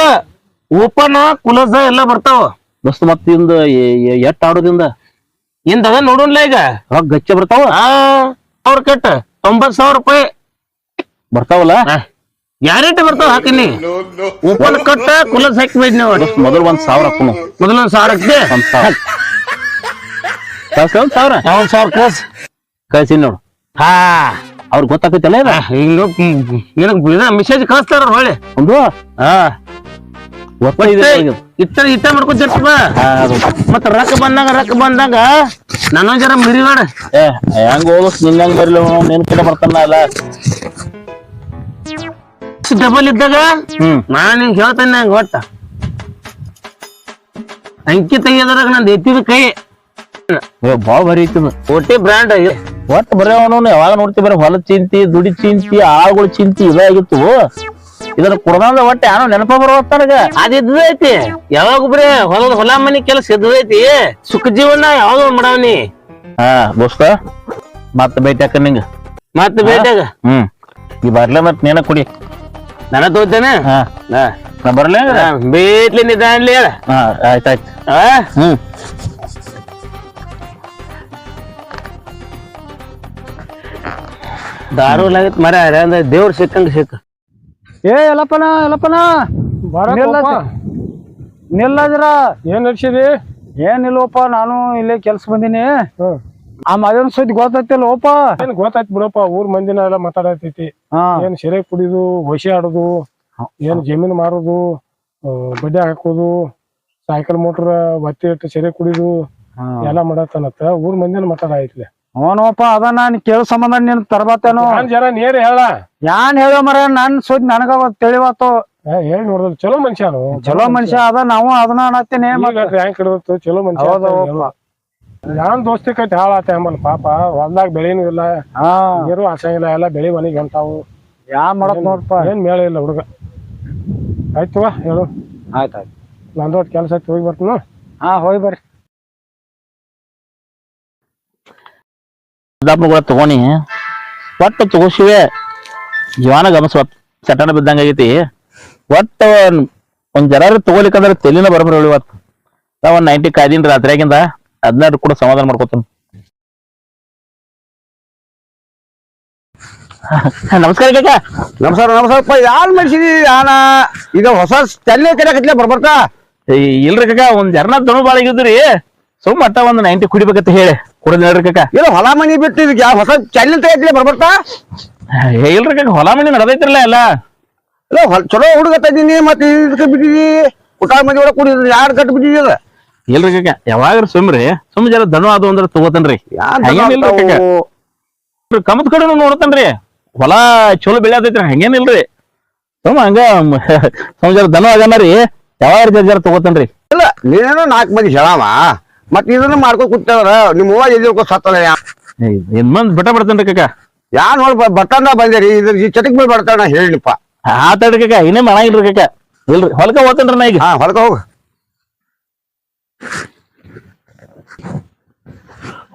S5: ಓಪನ್ ಕುಲಸ ಎಲ್ಲ ಬರ್ತಾವ.
S2: ದೋಸ್ತ ಮತ್ತ ಇಂದ ಎಟ್ ಆಡೋದಿಂದ?
S5: ಇಂದ ನೋಡೋಣ ಈಗ.
S2: ರೊಕ್ಕ ಗಚ್ಚ ಬರ್ತಾವ?
S5: ಆ ಅವ್ರ ಕಟ್ ತೊಂಬತ್ ಸಾವಿರ ರೂಪಾಯಿ.
S2: ಬರ್ತಾವಲ್ಲ?
S5: ಗ್ಯಾರಂಟಿ ಬರ್ತಾವ ಹಾಕಿನಿ ಓಪನ್ ಕಟ್ಟ ಕುಲಸ್ ಹಾಕಿ ನೀವು.
S2: ಮೊದಲು ಒಂದ್ ಸಾವಿರ
S5: ಮೊದಲ ಒಂದ್ ಸಾವಿರ ಹಾಕ್ದೆ
S2: ಒಂದ್ ಸಾವಿರ. <laughs> ಸಾವಿರ?
S5: ಒಂದ್ ಸಾವಿರ ಕಳ್ಸ್.
S2: ಕಳ್ಸಿ ನೋಡು.
S5: ಹಾ.
S2: ಅವ್ರಿಗೆ ಗೊತ್ತಾಕೈತಲ್ಲ?
S5: ಹಿಂಗ ನಿನಗ್ ಮೆಸೇಜ್ ಕಳಿಸ್ತಾರ ಹೊಳ್ಳಿ.
S2: ಒಂದು?
S5: ಹಾ
S2: ಅವ್ರಿಗೆ.
S5: ಇಟ್ಟ ಇಟ್ಟ ಮಾಡ್ಕೊತಿರ್ತವ. ಮತ್ತ ರೊಕ್ಕ ಬಂದಾಗ ರೊಕ್ಕ ಬಂದಾಗ ನಾನು ಜರ ಮಿರಿ ನೋಡ.
S2: ಏ ಹೆಂಗ್ ಓದಸ್ ನಿಂಗ್ ಹೆಂಗ್ ಬರಲಿ ನಿನ್ ಕಡೆ ಬರ್ತಾನ ಅಲ್ಲ.
S5: ಡಬಲ್ ಇದ್ದಾಗ
S2: ಹ್ಮ್.
S5: ನಾನು ನಿಂಗೆ ಹೇಳ್ತೇನೆ ನಂಗೆ ಒಟ್ಟ ಅಂಕಿ ತೆಗಿಯೋದ್ರಾಗ ನಂದು ಎತ್ತಿದ ಕೈ.
S2: ಓ ಬಾ ಬರಿ ಐತಿ ಇದು.
S5: ಓಟಿ ಬ್ರ್ಯಾಂಡ್
S2: ಒಟ್ಟು ಬರೀ ಅವನು ಯಾವಾಗ ನೋಡ್ತಿ ಬರೀ ಹೊಲ ಚಿಂತಿ ದುಡಿ ಚಿಂತಿ ಆಳುಗಳ ಚಿಂತಿ ಇದಾಗಿತ್ತು ಇದನ್ನ ಕುಡ್ದಂದ ಒಟ್ಟು ಯಾರೋ ನೆನಪ ಬರುವತ್ತ ನನಗ.
S5: ಅದಿದ್ದೈತಿ ಯಾವಾಗ ಬರೀ ಹೊಲದ ಹೊಲ ಮನಿ ಕೆಲಸ ಇದ್ದೈತಿ ಸುಖ ಜೀವನ ಯಾವಾಗ ಮಾಡವನಿ
S2: ಹಾ ದೋಸ್ತ ಮತ್ತ ಭೇಟಿ ಹಾಕ ನಿಂಗ.
S5: ಮತ್ತೆ ಬೇಟಾಗ
S2: ಹ್ಮ್. ಈ ಬರ್ಲೆ ಮತ್ ನೀನ ಕುಡಿ.
S5: ನನ ತೋತೇನೆ?
S2: ಹಾ. ನಾ ಬರ್ಲೇ
S5: ಬೇಟ್ಲಿ ನಿಧಾನ್ಲಿ ಹೇಳ.
S2: ಹಾ ಆಯ್ತಾಯ್ತು
S5: ಆ?
S2: ಹ್ಮ್.
S5: ದಾರು ಆಗತ್ ಮರ ಅಂದ್ರೆ ದೇವ್ರ ಸಿಕ್ಕಂಗ ಸಿಕ್ಕ
S6: ಏ ಎಲ್ಲಪ್ಪನ ಎಲ್ಲಪ್ಪನ ನಿಲ್ಲದ್ರ.
S7: ಏನ್ ನಡ್ಸಿದಿ?
S6: ಏನಿಲ್ಲಪ್ಪ ನಾನು ಇಲ್ಲೇ ಕೆಲ್ಸ ಬಂದಿನಿ. ಆ ಮದನ್ ಸುದ್ದಿ ಗೊತ್ತೈತಿಲ್ಲಪ್ಪ
S7: ಏನ್ ಗೊತ್ತಾಯ್ತು ಬಿಡಪ್ಪ ಊರ್ ಮಂದಿನ ಎಲ್ಲ ಮಾತಾಡತೈತಿ ಏನ್ ಸೆರೆ ಕುಡಿದು ಹೊಸಿ ಆಡುದು ಏನ್ ಜಮೀನ್ ಮಾರುದು ಬಡ್ಡಿ ಹಾಕೋದು ಸೈಕಲ್ ಮೋಟರ್ ಒತ್ತಿ ಇಟ್ಟು ಸೆರೆ ಕುಡಿದು ಎಲ್ಲ ಮಾಡತ್ತನತ್ತ. ಊರ್ ಮಂದಿನ ಮಾತಾಡೈತ್ಲೆ
S6: ಅವನಪ್ಪ ಅದ ನಾನ್ ಕೇಳೋ ಸಂಬಂಧ ನೀನ್ ತರಬತ್ತೇನೋ.
S7: ನಾನ್ ಜರ ನೇರ ಹೇಳ.
S6: ಯಾನ್ ಹೇಳೋ ಮರ ನನ್ ಸುದ್ದಿ ನನಗ ತಿಳಿವತ್ತು.
S7: ಹೇಳಿ ನೋಡಿದ್ರು ಚಲೋ ಮನುಷ್ಯ
S6: ಚಲೋ ಮನುಷ್ಯ ಅದ ನಾವು ಅದನ್ನ ಅನ್ನತ್ತೇನೆ
S7: ರ್ಯಾಂಕ್ ಹಿಡಿದತ್ತು ಚಲೋ ಮನುಷ್ಯ. ಯಾನ್ ದೋಸ್ತಿ ಕಟ್ಟಿ ಹಾಳಾತ ಎಂಬಲ್ ಪಾಪ ಹೊಲ್ದಾಗ ಬೆಳೆನೂ ಇಲ್ಲ. ನೀರು ಹಾಸಂಗಿಲ್ಲ ಎಲ್ಲ ಬೆಳಿ ಮನೆಗೆ ಅಂತಾವು.
S6: ಯಾ ಮಾಡತ್ ನೋಡ್ಪ.
S7: ಏನ್ ಮೇಳ ಇಲ್ಲ ಹುಡುಗ. ಆಯ್ತು ಹೇಳು.
S6: ಆಯ್ತಾಯ್ತು
S7: ನಂದೊಟ್ಟು ಕೆಲಸ ಹೋಗಿ ಬರ್ತೀನ
S6: ಹಾ ಹೋಗಿ ಬರ್ರಿ.
S2: ಕೂಡ ತಗೋನಿ ಒಟ್ಟು ತಗೋಸಿವೆ ಜೀವನ ಗಮಸ ಚಟನ ಬಿದ್ದಂಗ ಆಗೈತಿ. ಒಟ್ಟು ಒಂದ್ ಜರಾರು ತಗೋಲಿಕ್ಕಂದ್ರೆ ತೆಲಿನ ಬರಬರ ಇವತ್ತು ನಾವು ಒಂದ್ ನೈಂಟಿ ಕಾಯ್ದಿನ ರಾತ್ರಿಯಾಗಿಂದ. ಹದಿನಾರು ಕೂಡ ಸಮಾಧಾನ ಮಾಡ್ಕೋತೀನಿ. <laughs> ನಮಸ್ಕಾರ ಕಾಕ.
S4: ನಮಸ್ಕಾರ ನಮಸ್ಕಾರಪ್ಪ ಯಾರು ಮನುಷ್ಯದಿ ಯಾನ? ಈಗ ಹೊಸ ತಲೆ ಕತ್ಲೆ ಬರ್ಬರ್ತಾ
S2: ಇಲ್ರಿ ಕಾಕ ಒಂದ್ ಜರ್ನ ದಣು ಬಾಳ ಒಂದು ಮಟ್ಟ ಒಂದ್ ನೈಂಟಿ ಕುಡಿಬೇಕಂತ ಹೇಳಿ. ಕುಡಿದ್ ನೋಡ್ರಿ ಕಾಕ.
S4: ಇಲ್ಲ ಹೊಲ ಮನಿ ಬಿಟ್ಟು ಇದಕ್ಕೆ ಯಾವ ಹೊಸ ಚಲ್ಲಿ ತೆಗತ್ಲೆ ಬರ್ಬರ್ತಾ?
S2: ಏ, ಇಲ್ರಿ ಕಾಕ ಹೊಲ ಮನಿ ನಡೆದೈತ್ರಲ್ಲ ಎಲ್ಲ.
S4: ಇಲ್ಲ ಹೊಲ್ ಚಲೋ ಹುಡುಗ ತಂದಿನಿ ಮತ್ತೆ ಇದಕ್ಕೆ ಬಿಟ್ಟಿದಿ. ಊಟ ಮನಿ ಒಳಗೆ ಕುಡಿದ್ರಿ ಯಾರು ಕಟ್ಟು ಬಿಟ್ಟಿದಿ ಅದ
S2: ಇಲ್ರಿ ಕಕ್ಕ ಯಾವಾಗ ಸುಮ್ರಿ. ಸುಮ್ ಜರ ದನ ಅದು ಅಂದ್ರ ತಗೋತನ್ರಿ. ಹಂಗೇನಿಲ್ರಿ ಕಾಕ. ಕಮತ್ ಕಡೆನು ನೋಡ್ತಾನ್ರಿ. ಹೊಲ ಚಲೋ ಬೆಳೆ ಆತೈತ್ರಿ ಹಂಗೇನಿಲ್ರಿ. ಸುಮ್ ಹಂಗ ಮ- ಸುಮ್ ಜರ ದನ ಆಗನರಿ ಯಾವಾಗ ಜರ ಜರ ತಗೋತನ್ರಿ.
S4: ಇಲ್ಲ ನೀನೇನೋ ನಾಲ್ಕು ಮಂದಿ ಹೇಳವ. ಮತ್ತೆ ಇದನ್ನ ಮಾಡ್ಕೊಂಡ್ ಕೂತಾರ ನಿಮ್ ಹೂವ ಎಲ್ಲಿ ಸತ್ತದ ಯಾ?
S2: ಇನ್ ಮಂದ್ ಬಿಟ್ಟ ಬಿಡ್ತೇನ್ರಿ ಕಾಕ
S4: ಯಾನ್ ನೋಡಿ ಬರ್ತಂದ ಬಂದೇರಿ ಇದ್ರ ಈ ಚಟಕ್ ಮೇಲೆ ಬರ್ತಾನ ಹೇಳಿಪ್ಪ
S2: ಆತಾಡ್ರಿ ಕಾಕ ಇನ್ನೇ ಮನಾಗಿಲ್ರಿ ಕಾಕ ಇಲ್ರಿ ಹೊಲಕ ಹೋಗ್ತೇನ್ರಿ ನಾ ಈಗ.
S4: ಹಾ ಹೊಲಕ ಹೋಗ.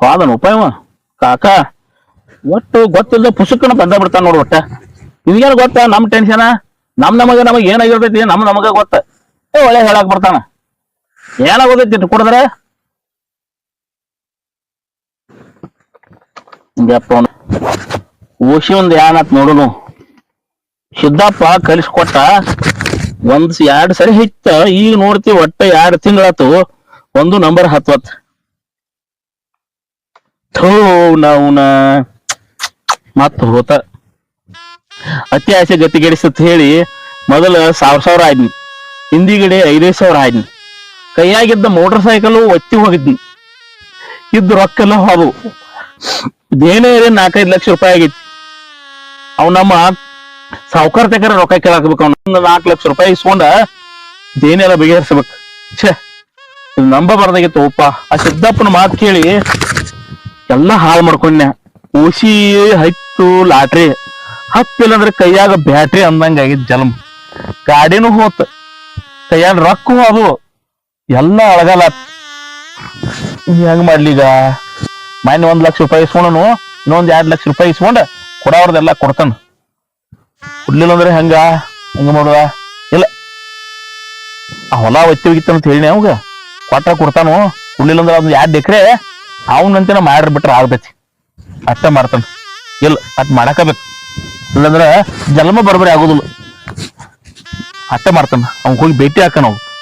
S2: ಹೋದನ ಉಪಾಯವ ಕಾಕ ಒಟ್ಟು ಗೊತ್ತಿಲ್ಲದ ಪುಸ್ತಕನ ಬಂದ ಬಿಡ್ತಾನ ನೋಡ್ ಒಟ್ಟ. ಇದೇನ್ ಗೊತ್ತ? ನಮ್ ಟೆನ್ಷನ್ ನಮ್ ನಮಗ ನಮಗ ಏನಾಗಿರ್ತೈತಿ? ನಮ್ ನಮಗ ಗೊತ್ತ. ಏ ಒಳ್ಳೆ ಹೇಳಾಕ್ ಬರ್ತಾನ. ಏನಾಗೋದೈತಿ ಕುಡಿದ್ರೆ? ಹಿಂಗಪ್ಪ ಅವ್ನು. ಓಶಿ ಒಂದ್ ಏನತ್ ನೋಡುನು. ಸಿದ್ದಪ್ಪ ಕಲಿಸ್ಕೊಟ್ಟ ಒಂದ್ ಎರಡ್ ಸರಿ ಹಿತ್ತ ಈಗ ನೋಡ್ತಿ ಒಟ್ಟ ಎರಡ್ ತಿಂಗಳಾತು, ಒಂದು ನಂಬರ್ ಹತ್ವತ್. ಥೋ, ನಾವುನ. ಮತ್ ಹೋತ. ಅತಿ ಆಸೆ ಗತಿಗೆಡಿಸತ್ ಹೇಳಿ ಮೊದಲ ಸಾವಿರ ಸಾವಿರ ಆಯ್ನಿ ಹಿಂದಿಗಡೆ ಐದೈದು ಸಾವಿರ ಆಯ್ನಿ ಕೈಯಾಗಿದ್ದ ಮೋಟರ್ ಸೈಕಲ್ ಒತ್ತಿ ಹೋಗಿದ್ನಿ. ಇದ್ದ ರೊಕ್ಕೆಲ್ಲ ಹೋದವು ಇದೇನೇ ಇರೇ ನಾಲ್ಕೈದು ಲಕ್ಷ ರೂಪಾಯಿ ಆಗೈತಿ ಅವ್ ನಮ್ಮ ಸಾವುಕಾರ ತಕರ ರೊಕ್ಕ ಕೇಳಾಕ್ಬೇಕು. ಅವ್ನ ನಾಲ್ಕು ಲಕ್ಷ ರೂಪಾಯಿ ಇಸ್ಕೊಂಡ ಇದೇನೆಲ್ಲ ಬಗೆಹರಿಸ್ಬೇಕು. ಛೇ, ಇದು ನಂಬ ಬರ್ದಾಗಿತ್ತು ಒಪ್ಪ ಆ ಸಿದ್ದಪ್ಪನ ಮಾತು ಕೇಳಿ ಎಲ್ಲ ಹಾಳು ಮಾಡ್ಕೊಂಡೆ ಓಸಿ ಹತ್ತು ಲಾಟ್ರಿ ಹತ್ತಿಲ್ಲ ಅಂದ್ರೆ ಕೈಯಾಗ ಬ್ಯಾಟ್ರಿ ಅಂದಂಗ ಆಗಿದ್ ಜಲಮ್ ಗಾಡಿನೂ ಹೋತ್, ಕೈಯಾಗ ರೊಕ್ಕ ಅದು. ಎಲ್ಲ ಅಳಗಲ್ಲ ಹೆಂಗ್ ಮಾಡ್ಲೀಗ ಮೊನ್ನೆ ಒಂದ್ ಲಕ್ಷ ರೂಪಾಯಿ ಇಸ್ಕೊಂಡನು, ಇನ್ನೊಂದ್ ಎರಡ್ ಲಕ್ಷ ರೂಪಾಯಿ ಇಸ್ಕೊಂಡ ಕೊಡವ್ರದೆಲ್ಲ ಕೊಡ್ತಾನ. ಕೊಡ್ಲಿಲ್ಲ ಅಂದ್ರೆ ಹೆಂಗ? ಹೆಂಗ ಮಾಡುವ ಇಲ್ಲ. ಆ ಹೊಲ ಅಂತ ಹೇಳಿ ಅವಾಗ. ಕೊಟ್ಟ ಕೊಡ್ತಾನು. ಕೊಡ್ಲಿಲ್ಲ ಅಂದ್ರೆ ಅದನ್ನ ಎರಡ್ ಎಕರೆ ಅವನಂತೆ ಮಾಡ್ರಿ ಬಿಟ್ರೆ ಆಗ್ತೈತಿ. ಅಷ್ಟ ಮಾಡ್ತಾನ. ಇಲ್ಲ, ಅಟ್ ಮಾಡಾಕಬೇಕು ಇಲ್ಲಂದ್ರ ಜನ್ಮ ಬರಬರಿ ಆಗೋದಿಲ್ಲ. ಅಟ್ಟ ಮಾಡ್ತಾನ. ಅವ್ನ್ ಹೋಗಿ ಭೇಟಿ ಹಾಕ ನಾವು